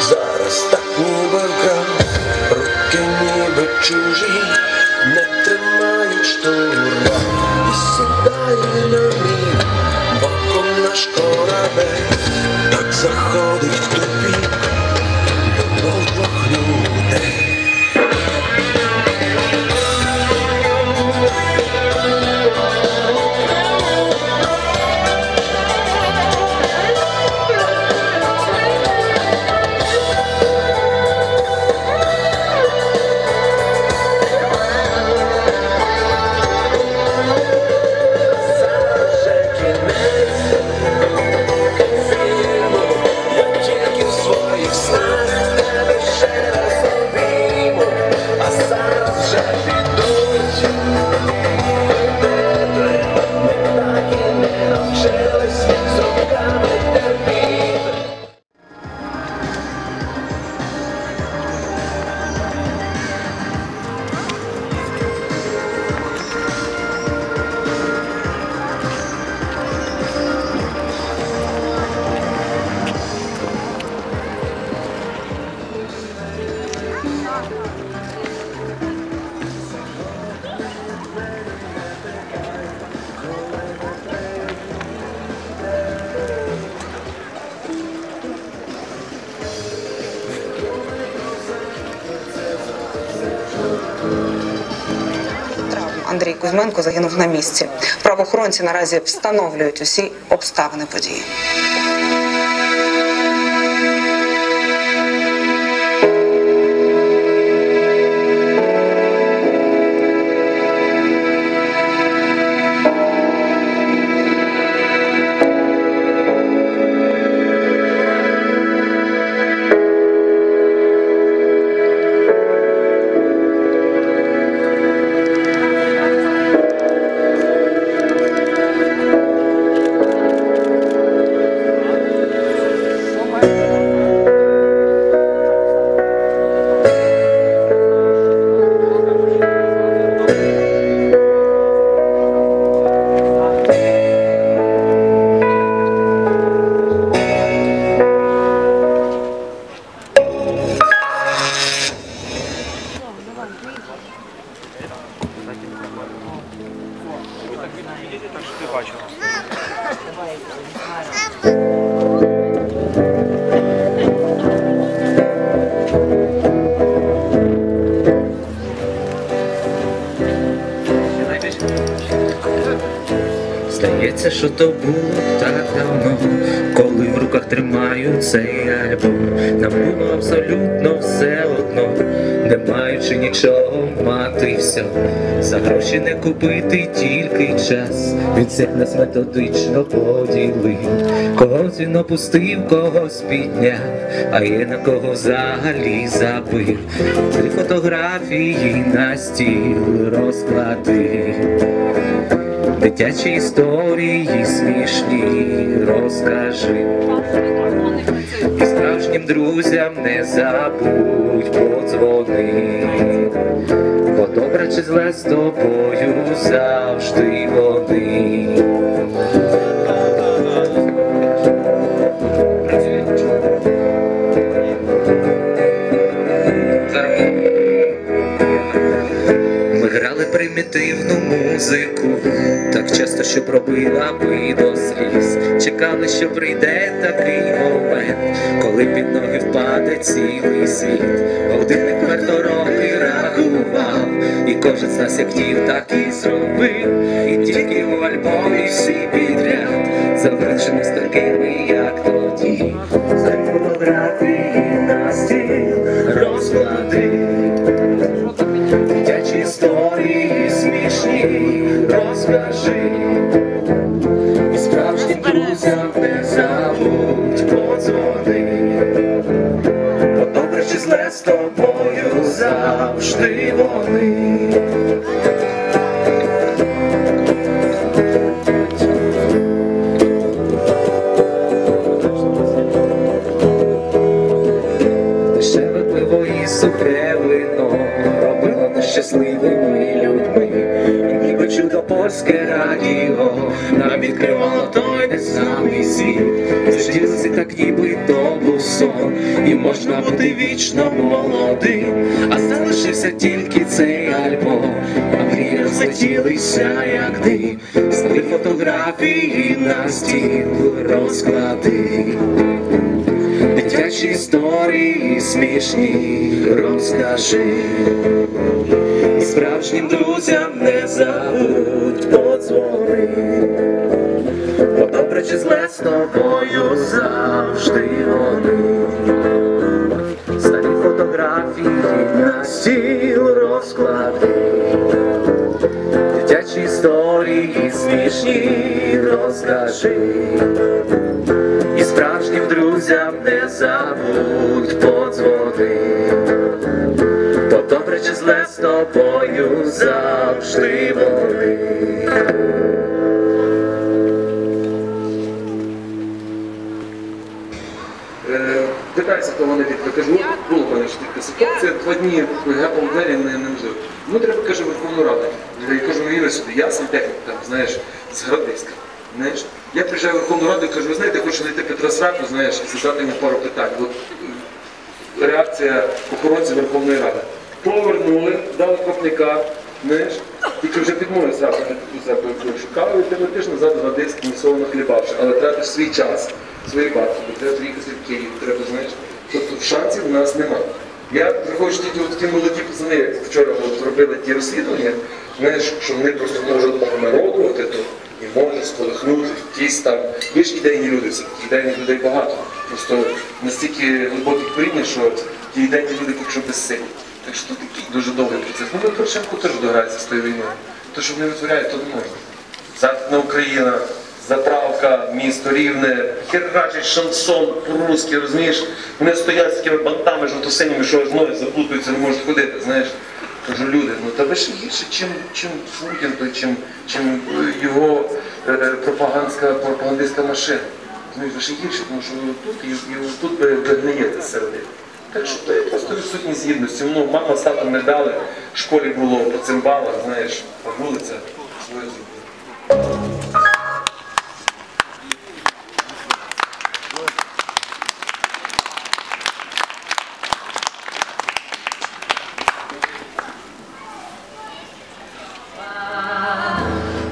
зараз так ніби вкрав, руки ніби чужі, не тримають штурма, і сідає на мій боком корабель, так заходить в тупік, Кузьменко загинув на місці. Правоохоронці наразі встановлюють усі обставини події. Що то було так давно, коли в руках тримаю цей альбом. Нам було абсолютно все одно, не маючи нічого мати все. За гроші не купити тільки час. Він всіх нас методично поділив. Когось він опустив, когось підняв, а є на кого взагалі забив. Три фотографії на стіл розклади. Дитячі історії смішні розкажи. І справжнім друзям не забудь подзвони. Бо добре чи зле з тобою завжди вони. Ми грали примітивну музику, що пробила би до сліз. Чекали, що прийде такий момент, коли під ноги впаде цілий світ. Годинник варто роки рахував, і кожен з нас як хотів, так і зробив. І тільки у альбомі всі підряд залишимось такими, як тоді. За фотографії на стіл розклади. З тобою завжди вони. Дешеве пиво і сухе вино робило нас людьми. І ніби польське радіо нам відкривало той незнаний світ. Зачинився так ніби то був сон, можна бути вічно молодим, а залишився тільки цей альбом, а мрії розлетілися, як дим, Старі фотографії на стіл розклади. Дитячі історії смішні розкажи. І справжнім друзям не забудь подзвони. Бо добре чи зле з тобою завжди вони. Стіл розклади. Дитячі історії смішні розкажи. І справжнім друзям не забудь подзвони. Бо добре чи зле з тобою завжди вони. Е, Питається того навіть, кажу, от було в мене ж така ситуація, два дні двері не, неможливо. Ну треба, каже, Верховну Раду. Я кажу, Юрій сюди, я сантехнік там, знаєш, з Градиська. Знаєш, я приїжджаю в Верховну Раду і кажу, ви знаєте, хочу знайти Петра Сраку, знаєш, і задати йому пару питань. От, е, реакція охоронців Верховної Ради. Повернули, дали копняка, знаєш, тільки вже підмовили зразу не шукали, ти летиш назад на диск, місово нахлібавши, але тратиш свій час, свої бабки, треба приїхати в Київ, треба, знаєш. Тобто шансів у нас немає. Я от ті молоді пацани, як вчора от робили ті розслідування, знаєш, що вони просто можуть народувати то і можуть сколихнути якісь там. Ви ж ідейні люди, ідейних людей багато. Просто настільки глибоке коріння, що ті ідейні люди поки що безсилі. Так що тут такий дуже довгий процес. Ну, Порошенко теж дограється з тою війною. То, що вони витворяють, то не можна. Західна Україна, заправка, місто рівне, херачить шансон по-русски, розумієш? Вони стоять з такими бантами жовто-синіми, що аж ноги заплутуються, не можуть ходити, знаєш. Кажу, люди, ну та ви ще гірше, чим, чим Путін, той, чим, чим е, його е, пропагандська, пропагандистська машина. Розумієш, ви ще гірше, тому що ви тут і, і тут ви, гниєте зсередини. Так що то є просто відсутність гідності. Ну, мама з татом не дали, в школі було по цимбалах, знаєш, а вулиця своє зробила.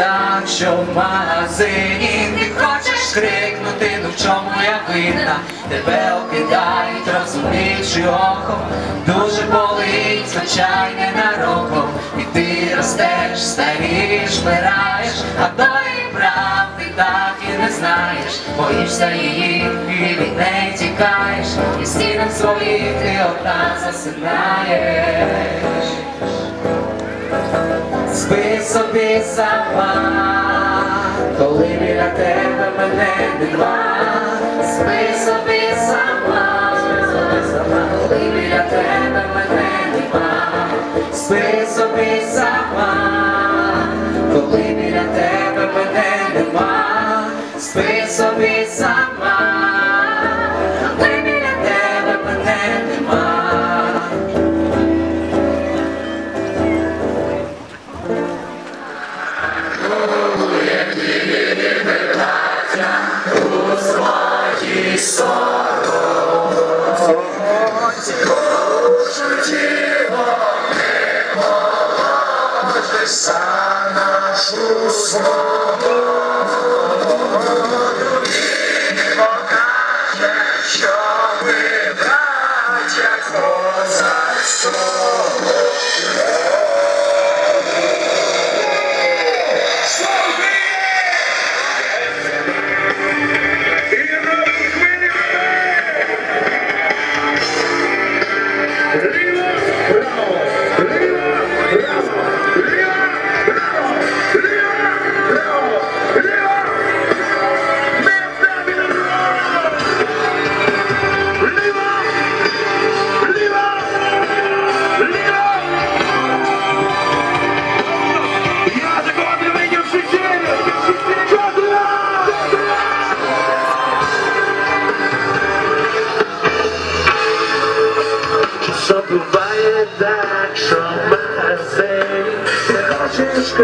так, що в магазині не хочеш крикнути, ну в чому я винна, тебе окидають, розуміючи оком, дуже болить, звичайне нароком, і ти ростеш, старієш, вмираєш, а тої правди так і не знаєш, боїшся її, і від неї тікаєш, і стінах своїх ти одна засинаєш. Спи собі сама, коли біля тебе мене нема.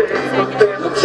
Спокійно в